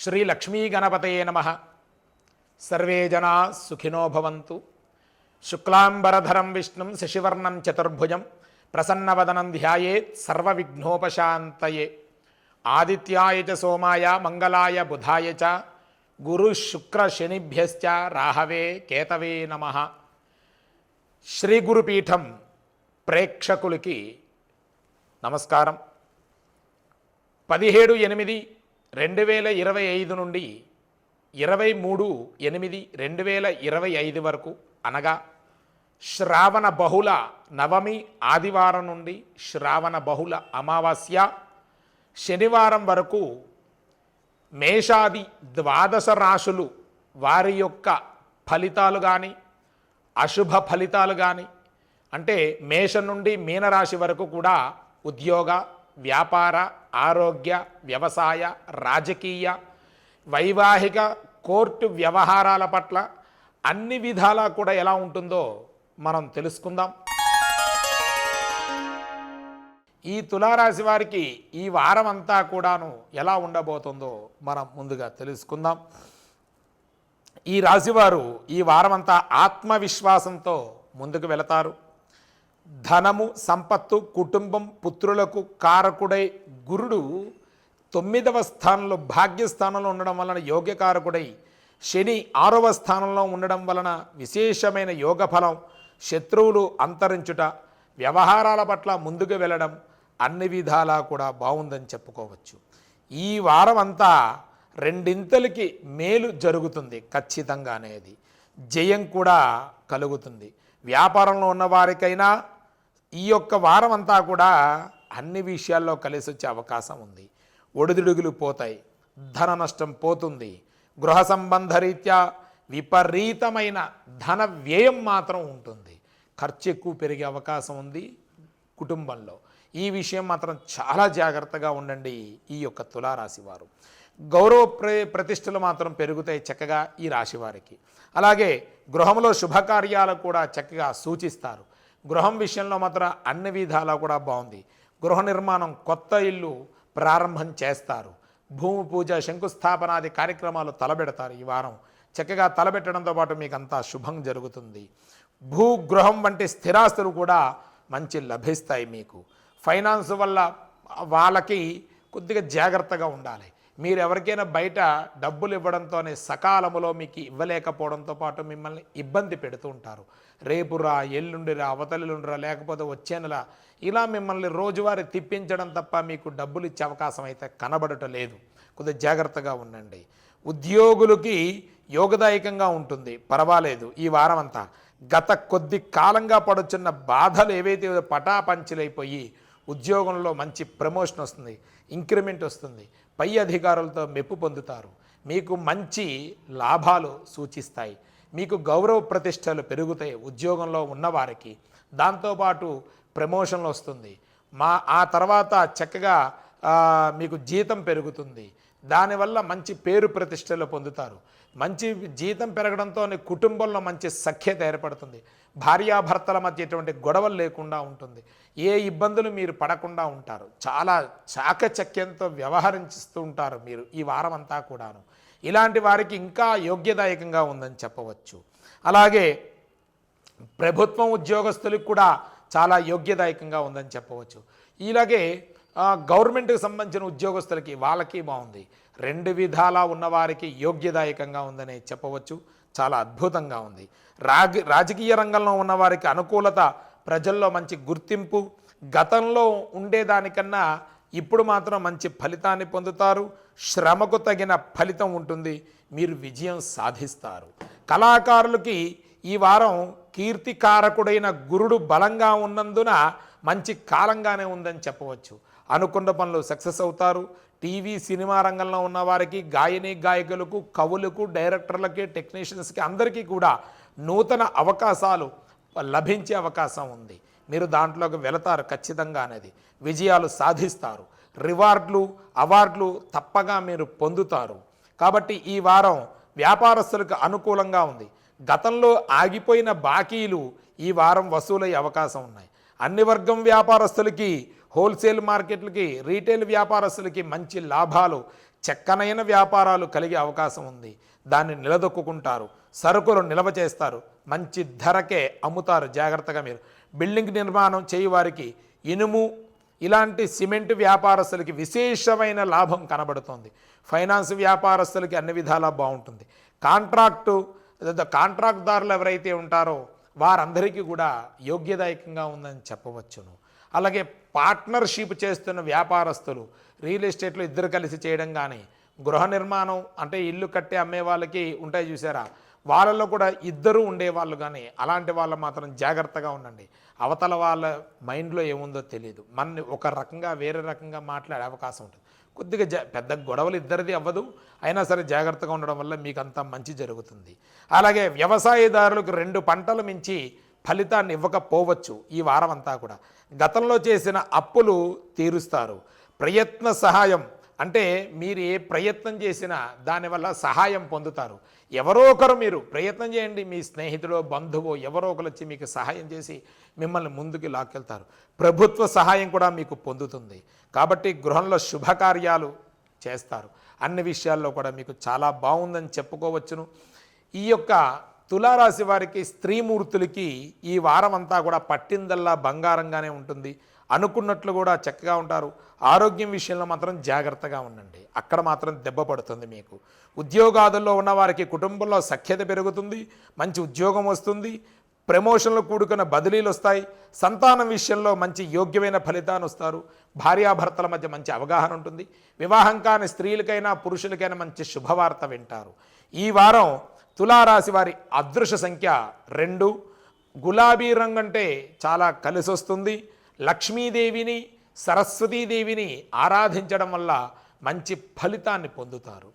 శ్రీ లక్ష్మీ గణపతయే నమ. సర్వే జనా సుఖినో భవంతు. శుక్లాంబరధరం విష్ణుం శశివర్ణం చతుర్భుజం ప్రసన్నవదనం ధ్యాయేత్ సర్వవిఘ్నోపశాంతయే. ఆదిత్యాయ చ సోమాయ మంగళాయ బుధాయ చ గురు శుక్ర శనిభ్యశ్చ రాహవే కేతవే నమ. శ్రీ గురుపీఠం ప్రేక్షకులకి నమస్కారం. పదిహేడు ఎనిమిది రెండు వేల ఇరవై ఐదు నుండి ఇరవై మూడు ఎనిమిది రెండు వేల ఇరవై ఐదు వరకు అనగా శ్రావణ బహుళ నవమి ఆదివారం నుండి శ్రావణ బహుళ అమావాస్య శనివారం వరకు మేషాది ద్వాదశ రాశులు వారి యొక్క ఫలితాలు కానీ అశుభ ఫలితాలు కానీ అంటే మేషం నుండి మీనరాశి వరకు కూడా ఉద్యోగ వ్యాపార ఆరోగ్య వ్యవసాయ రాజకీయ వైవాహిక కోర్టు వ్యవహారాల పట్ల అన్ని విధాలా కూడా ఎలా ఉంటుందో మనం తెలుసుకుందాం. ఈ తులారాశి వారికి ఈ వారం అంతా కూడాను ఎలా ఉండబోతుందో మనం ముందుగా తెలుసుకుందాం. ఈ రాశివారు ఈ వారమంతా ఆత్మవిశ్వాసంతో ముందుకు వెళతారు. ధనము సంపత్తు కుటుంబం పుత్రులకు కారకుడై గురుడు తొమ్మిదవ స్థానంలో భాగ్యస్థానంలో ఉండడం వలన యోగ్యకారకుడై శని ఆరవ స్థానంలో ఉండడం వలన విశేషమైన యోగ ఫలం శత్రువులు అంతరించుట వ్యవహారాల పట్ల ముందుకు వెళ్ళడం అన్ని విధాలా కూడా బాగుందని చెప్పుకోవచ్చు. ఈ వారం అంతా రెండింతలకి మేలు జరుగుతుంది ఖచ్చితంగా అనేది జయం కూడా కలుగుతుంది. వ్యాపారంలో ఉన్న వారికైనా ఈ యొక్క వారం అంతా కూడా అన్ని విషయాల్లో కలిసి వచ్చే అవకాశం ఉంది. ఒడిదుడుగులు పోతాయి. ధన నష్టం పోతుంది. గృహ సంబంధ రీత్యా విపరీతమైన ధన వ్యయం మాత్రం ఉంటుంది. ఖర్చు ఎక్కువ పెరిగే అవకాశం ఉంది కుటుంబంలో. ఈ విషయం మాత్రం చాలా జాగ్రత్తగా ఉండండి ఈ యొక్క తులారాశి వారు. గౌరవ ప్రతిష్టలు మాత్రం పెరుగుతాయి చక్కగా ఈ రాశివారికి అలాగే గృహంలో శుభకార్యాలు కూడా చక్కగా సూచిస్తారు. గృహం విషయంలో మాత్రం అన్ని విధాలా కూడా బాగుంది. గృహ నిర్మాణం కొత్త ఇల్లు ప్రారంభం చేస్తారు. భూమి పూజ శంకుస్థాపనాది కార్యక్రమాలు తలబెడతారు ఈ వారం. చక్కగా తలబెట్టడంతో పాటు మీకు అంతా శుభం జరుగుతుంది. భూగృహం వంటి స్థిరాస్తులు కూడా మంచి లభిస్తాయి మీకు. ఫైనాన్స్ వల్ల వాళ్ళకి కొద్దిగా జాగ్రత్తగా ఉండాలి. మీరు ఎవరికైనా బయట డబ్బులు ఇవ్వడంతోనే సకాలంలో మీకు ఇవ్వలేకపోవడంతో పాటు మిమ్మల్ని ఇబ్బంది పెడుతూ ఉంటారు. రేపు రా ఎల్లుండి రా అవతలుండి రా లేకపోతే వచ్చే నెల ఇలా మిమ్మల్ని రోజువారీ తిప్పించడం తప్ప మీకు డబ్బులు ఇచ్చే అవకాశం అయితే కనబడటం లేదు. కొద్దిగా జాగ్రత్తగా ఉండండి. ఉద్యోగులకి యోగదాయకంగా ఉంటుంది. పర్వాలేదు ఈ వారం అంతా గత కొద్ది కాలంగా పడుచున్న బాధలు ఏవైతే పటాపంచలైపోయి ఉద్యోగంలో మంచి ప్రమోషన్ వస్తుంది ఇంక్రిమెంట్ వస్తుంది పై అధికారులతో మెప్పు పొందుతారు. మీకు మంచి లాభాలు సూచిస్తాయి. మీకు గౌరవ ప్రతిష్టలు పెరుగుతాయి ఉద్యోగంలో ఉన్నవారికి దాంతోపాటు ప్రమోషన్లు వస్తుంది. మా ఆ తర్వాత చక్కగా మీకు జీతం పెరుగుతుంది. దానివల్ల మంచి పేరు ప్రతిష్టలు పొందుతారు. మంచి జీతం పెరగడంతో కుటుంబంలో మంచి సఖ్యత ఏర్పడుతుంది. భార్యాభర్తల మధ్య ఎటువంటి గొడవలు లేకుండా ఉంటుంది. ఏ ఇబ్బందులు మీరు పడకుండా ఉంటారు. చాలా చాకచక్యంతో వ్యవహరిస్తూ ఉంటారు మీరు ఈ వారం అంతా కూడాను. ఇలాంటి వారికి ఇంకా యోగ్యదాయకంగా ఉందని చెప్పవచ్చు. అలాగే ప్రభుత్వం ఉద్యోగస్తులకు కూడా చాలా యోగ్యదాయకంగా ఉందని చెప్పవచ్చు. ఇలాగే గవర్నమెంట్కి సంబంధించిన ఉద్యోగస్తులకి వాళ్ళకి బాగుంది. రెండు విధాలా ఉన్నవారికి యోగ్యదాయకంగా ఉందని చెప్పవచ్చు. చాలా అద్భుతంగా ఉంది. రాజ రాజకీయ రంగంలో ఉన్నవారికి అనుకూలత ప్రజల్లో మంచి గుర్తింపు గతంలో ఉండేదానికన్నా ఇప్పుడు మాత్రం మంచి ఫలితాన్ని పొందుతారు. శ్రమకు తగిన ఫలితం ఉంటుంది. మీరు విజయం సాధిస్తారు. కళాకారులకి ఈ వారం కీర్తికారకుడైన గురుడు బలంగా ఉన్నందున మంచి కాలంగానే ఉందని చెప్పవచ్చు. అనుకున్న పనులు సక్సెస్ అవుతారు. టీవీ సినిమా రంగంలో ఉన్న వారికి గాయని గాయకులకు కవులకు డైరెక్టర్లకి టెక్నీషియన్స్కి అందరికీ కూడా నూతన అవకాశాలు లభించే అవకాశం ఉంది. మీరు దాంట్లోకి వెళతారు ఖచ్చితంగా అనేది. విజయాలు సాధిస్తారు. రివార్డులు అవార్డులు తప్పగా మీరు పొందుతారు. కాబట్టి ఈ వారం వ్యాపారస్తులకు అనుకూలంగా ఉంది. గతంలో ఆగిపోయిన బాకీలు ఈ వారం వసూలయ్యే అవకాశం ఉన్నాయి. అన్ని వర్గం వ్యాపారస్తులకి హోల్సేల్ మార్కెట్లకి రీటైల్ వ్యాపారస్తులకి మంచి లాభాలు చెక్కనైన వ్యాపారాలు కలిగే అవకాశం ఉంది. దాన్ని నిలదొక్కుంటారు సరుకులు నిల్వ చేస్తారు. మంచి ధరకే అమ్ముతారు. జాగ్రత్తగా మీరు. బిల్డింగ్ నిర్మాణం చేయువారికి ఇనుము ఇలాంటి సిమెంట్ వ్యాపారస్తులకి విశేషమైన లాభం కనబడుతోంది. ఫైనాన్స్ వ్యాపారస్తులకి అన్ని విధాలా బాగుంటుంది. కాంట్రాక్టు కాంట్రాక్ట్దారులు ఎవరైతే ఉంటారో వారందరికీ కూడా యోగ్యదాయకంగా ఉందని చెప్పవచ్చును. అలాగే పార్ట్నర్షిప్ చేస్తున్న వ్యాపారస్తులు రియల్ ఎస్టేట్లో ఇద్దరు కలిసి చేయడం కానీ గృహ నిర్మాణం అంటే ఇల్లు కట్టి అమ్మే వాళ్ళకి ఉంటాయి చూసారా? వాళ్ళలో కూడా ఇద్దరు ఉండేవాళ్ళు కానీ అలాంటి వాళ్ళు మాత్రం జాగ్రత్తగా ఉండండి. అవతల వాళ్ళ మైండ్లో ఏముందో తెలియదు మన ఒక రకంగా వేరే రకంగా మాట్లాడే అవకాశం ఉంటుంది. కొద్దిగా జ పెద్ద గొడవలు ఇద్దరిది అవ్వదు. అయినా సరే జాగ్రత్తగా ఉండడం వల్ల మీకు అంత మంచి జరుగుతుంది. అలాగే వ్యవసాయదారులకు రెండు పంటలు మించి ఫలితాన్ని ఇవ్వకపోవచ్చు ఈ వారం అంతా కూడా. గతంలో చేసిన అప్పులు తీరుస్తారు. ప్రయత్న సహాయం అంటే మీరు ఏ ప్రయత్నం చేసినా దానివల్ల సహాయం పొందుతారు. ఎవరో ఒకరు మీరు ప్రయత్నం చేయండి మీ స్నేహితుడో బంధువో ఎవరో ఒకరు వచ్చి మీకు సహాయం చేసి మిమ్మల్ని ముందుకు లాక్కెళ్తారు. ప్రభుత్వ సహాయం కూడా మీకు పొందుతుంది. కాబట్టి గృహంలో శుభకార్యాలు చేస్తారు. అన్ని విషయాల్లో కూడా మీకు చాలా బాగుందని చెప్పుకోవచ్చును. ఈ యొక్క తులారాశి వారికి స్త్రీమూర్తులకి ఈ వారం అంతా కూడా పట్టిందల్లా బంగారంగానే ఉంటుంది. అనుకున్నట్లు కూడా చక్కగా ఉంటారు. ఆరోగ్యం విషయంలో మాత్రం జాగ్రత్తగా ఉండండి. అక్కడ మాత్రం దెబ్బ పడుతుంది మీకు. ఉద్యోగాదుల్లో ఉన్న వారికి కుటుంబంలో సఖ్యత పెరుగుతుంది. మంచి ఉద్యోగం వస్తుంది. ప్రమోషన్లు కూడుకున్న బదిలీలు వస్తాయి. సంతానం విషయంలో మంచి యోగ్యమైన ఫలితాన్ని వస్తారు. భార్యాభర్తల మధ్య మంచి అవగాహన ఉంటుంది. వివాహం కాని స్త్రీలకైనా పురుషులకైనా మంచి శుభవార్త వింటారు. ఈ వారం తులారాశి వారి అదృశ్య సంఖ్య రెండు. గులాబీ రంగు అంటే చాలా కలిసి వస్తుంది లక్ష్మీదేవిని సరస్వతీదేవిని ఆరాధించడం వల్ల మంచి ఫలితాన్ని పొందుతారు.